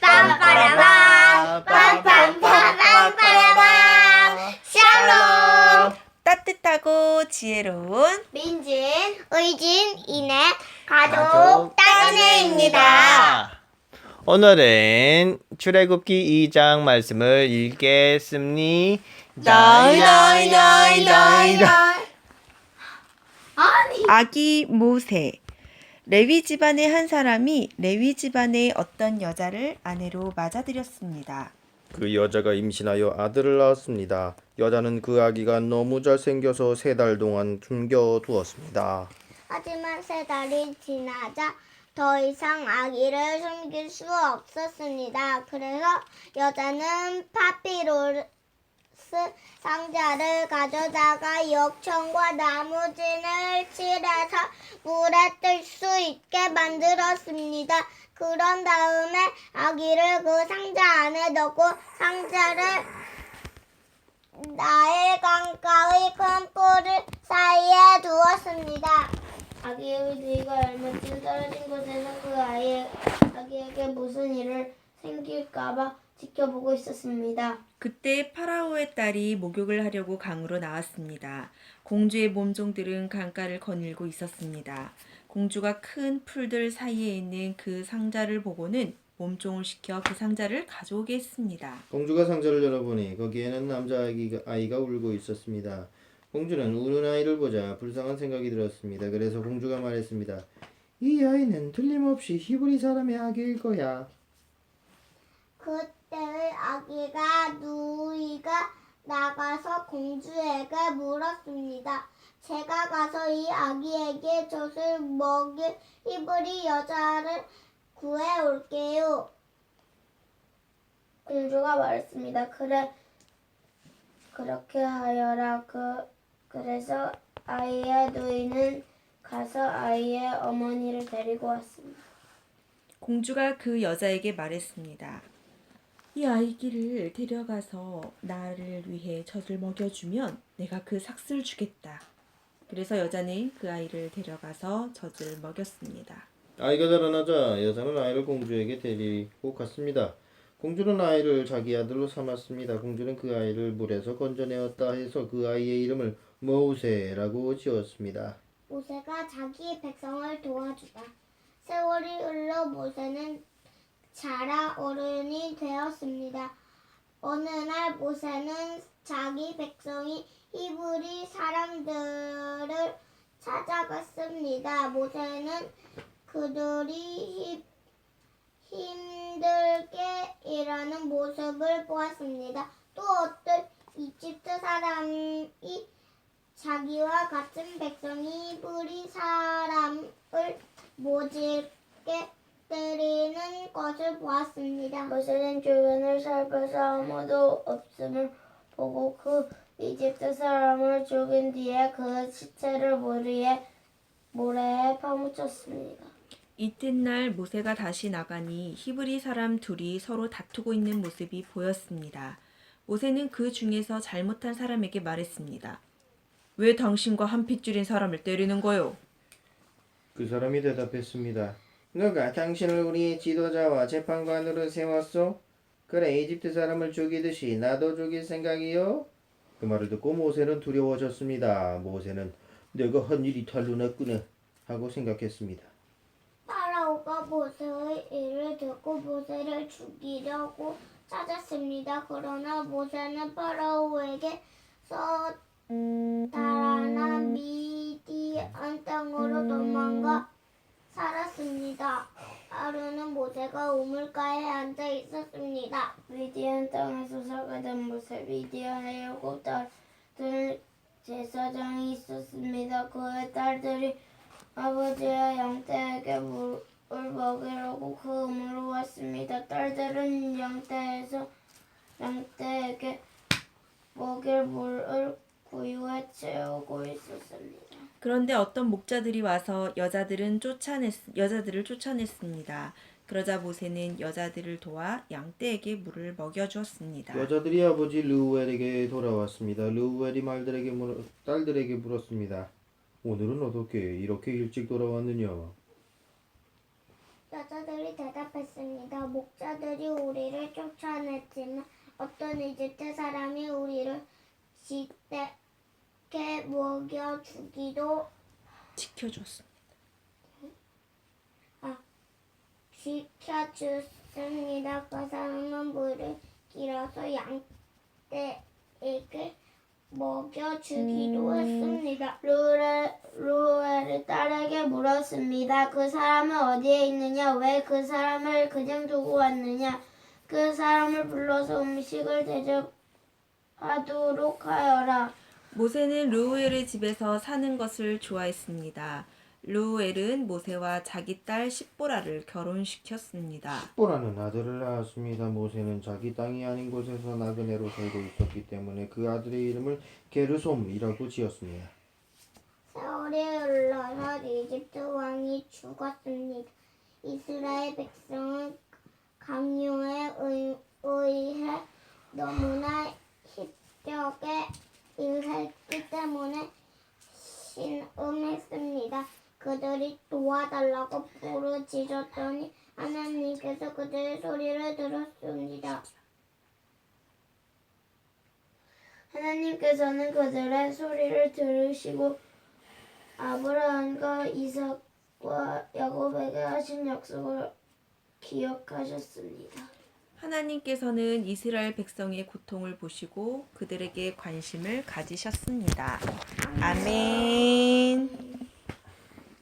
빰빠라밤 빰빰빰빰빰빠라밤 샬롬 따뜻하고 지혜로운 민진 의진 이내 가족 따님입니다. 오늘은 출애굽기 2장 말씀을 읽겠습니다. 나이, 나이, 나이, 나이, 아니 아기 모세. 레위 집안의 한 사람이 레위 집안의 어떤 여자를 아내로 맞아들였습니다. 그 여자가 임신하여 아들을 낳았습니다. 여자는 그 아기가 너무 잘생겨서 세 달 동안 숨겨두었습니다. 하지만 세 달이 지나자 더 이상 아기를 숨길 수 없었습니다. 그래서 여자는 파피 루스 상자를 가져다가 역청과 나무진을 칠해서 물에 뜰 수 있게 만들었습니다. 그런 다음에 아기를 그 상자 안에 넣고 상자를 나일 강가의 큰 뿔을 사이에 두었습니다. 아기의 뒤가 얼마쯤 떨어진 곳에는 그 아이 아기에게 무슨 일을 생길까봐 지켜보고 있었습니다. 그때 파라오의 딸이 목욕을 하려고 강으로 나왔습니다. 공주의 몸종들은 강가를 거닐고 있었습니다. 공주가 큰 풀들 사이에 있는 그 상자를 보고는 몸종을 시켜 그 상자를 가져오게 했습니다. 공주가 상자를 열어보니 거기에는 남자 아기가, 아이가 울고 있었습니다. 공주는 우는 아이를 보자 불쌍한 생각이 들었습니다. 그래서 공주가 말했습니다. 이 아이는 틀림없이 히브리 사람의 아기일 거야. 그때 아기가 누이가 나가서 공주에게 물었습니다. 제가 가서 이 아기에게 젖을 먹일 히브리 여자를 구해 올게요. 공주가 말했습니다. 그래, 그렇게 하여라. 그, 그래서 아이의 누이는 가서 아이의 어머니를 데리고 왔습니다. 공주가 그 여자에게 말했습니다. 이 아이기를 데려가서 나를 위해 젖을 먹여주면 내가 그 삭스를 주겠다. 그래서 여자는 그 아이를 데려가서 젖을 먹였습니다. 아이가 자라나자 여자는 아이를 공주에게 데리고 갔습니다. 공주는 아이를 자기 아들로 삼았습니다. 공주는 그 아이를 물에서 건져내었다 해서 그 아이의 이름을 모세라고 지었습니다. 모세가 자기 백성을 도와주다. 세월이 흘러 모세는 자라 어른이 되었습니다. 어느 날 모세는 자기 백성이 히브리 사람들을 찾아갔습니다. 모세는 그들이 히- 힘들게 일하는 모습을 보았습니다. 또 어떤 이집트 사람이 자기와 같은 백성이 히브리 사람을 모질게 때리는 것을 보았습니다. 모세는 주변을 살펴서 아무도 없음을 보고 그 이집트 사람을 죽인 뒤에 그 시체를 모래에, 모래에 파묻혔습니다. 이튿날 모세가 다시 나가니 히브리 사람 둘이 서로 다투고 있는 모습이 보였습니다. 모세는 그 중에서 잘못한 사람에게 말했습니다. 왜 당신과 한 핏줄인 사람을 때리는 거요? 그 사람이 대답했습니다. 너가 당신을 우리의 지도자와 재판관으로 세웠소? 그래 이집트 사람을 죽이듯이 나도 죽일 생각이요? 그 말을 듣고 모세는 두려워졌습니다. 모세는 내가 한 일이 탈로 났구나 하고 생각했습니다. 파라오가 모세의 일을 듣고 모세를 죽이려고 찾았습니다. 그러나 모세는 파라오에게서 달아나 미디안 땅으로 도망가 살았습니다. 하루는 모세가 우물가에 앉아 있었습니다. 미디안 땅에서 살아가던 모세 미디안에 일곱 딸들 제사장이 있었습니다. 그의 딸들이 아버지의 양떼에게 물을 먹이려고 그 우물로 왔습니다. 딸들은 양떼에서 양떼에게 먹일 물을 구유에 채우고 있었습니다. 그런데 어떤 목자들이 와서 여자들은 쫓아냈 여자들을 쫓아냈습니다. 그러자 모세는 여자들을 도와 양떼에게 물을 먹여주었습니다. 여자들이 아버지 르우엘에게 돌아왔습니다. 르우엘이 말들에게 물, 딸들에게 물었습니다. 오늘은 어떻게 이렇게 일찍 돌아왔느냐? 여자들이 대답했습니다. 목자들이 우리를 쫓아냈지만 어떤 이집트 사람이 우리를 쥐떼게 먹여 주기도 지켜줬습니다. 지켜줬습니다. 그 사람은 물을 길어서 양떼에게 먹여주기도 했습니다. 루엘, 루엘이 딸에게 물었습니다. 그 사람은 어디에 있느냐? 왜 그 사람을 그냥 두고 왔느냐? 그 사람을 불러서 음식을 대접하도록 하여라. 모세는 루우엘의 집에서 사는 것을 좋아했습니다. 루우엘은 모세와 자기 딸 십보라를 결혼시켰습니다. 보라는 아들을 낳았습니다. 모세는 자기 땅이 아닌 곳에서 나그네로 살고 있었기 때문에 그 아들의 이름을 게르솜이라고 지었습니다. 세월이 흘러서 이집트 왕이 죽었습니다. 이스라엘 백성은 강요에 의, 의해 너무나 힘겹게 일했기 때문에 신음했습니다. 그들이 도와달라고 부르짖었더니 하나님께서 그들의 소리를 들었습니다. 하나님께서는 그들의 소리를 들으시고 아브라함과 이삭과 야곱에게 하신 약속을 기억하셨습니다. 하나님께서는 이스라엘 백성의 고통을 보시고 그들에게 관심을 가지셨습니다. 아멘.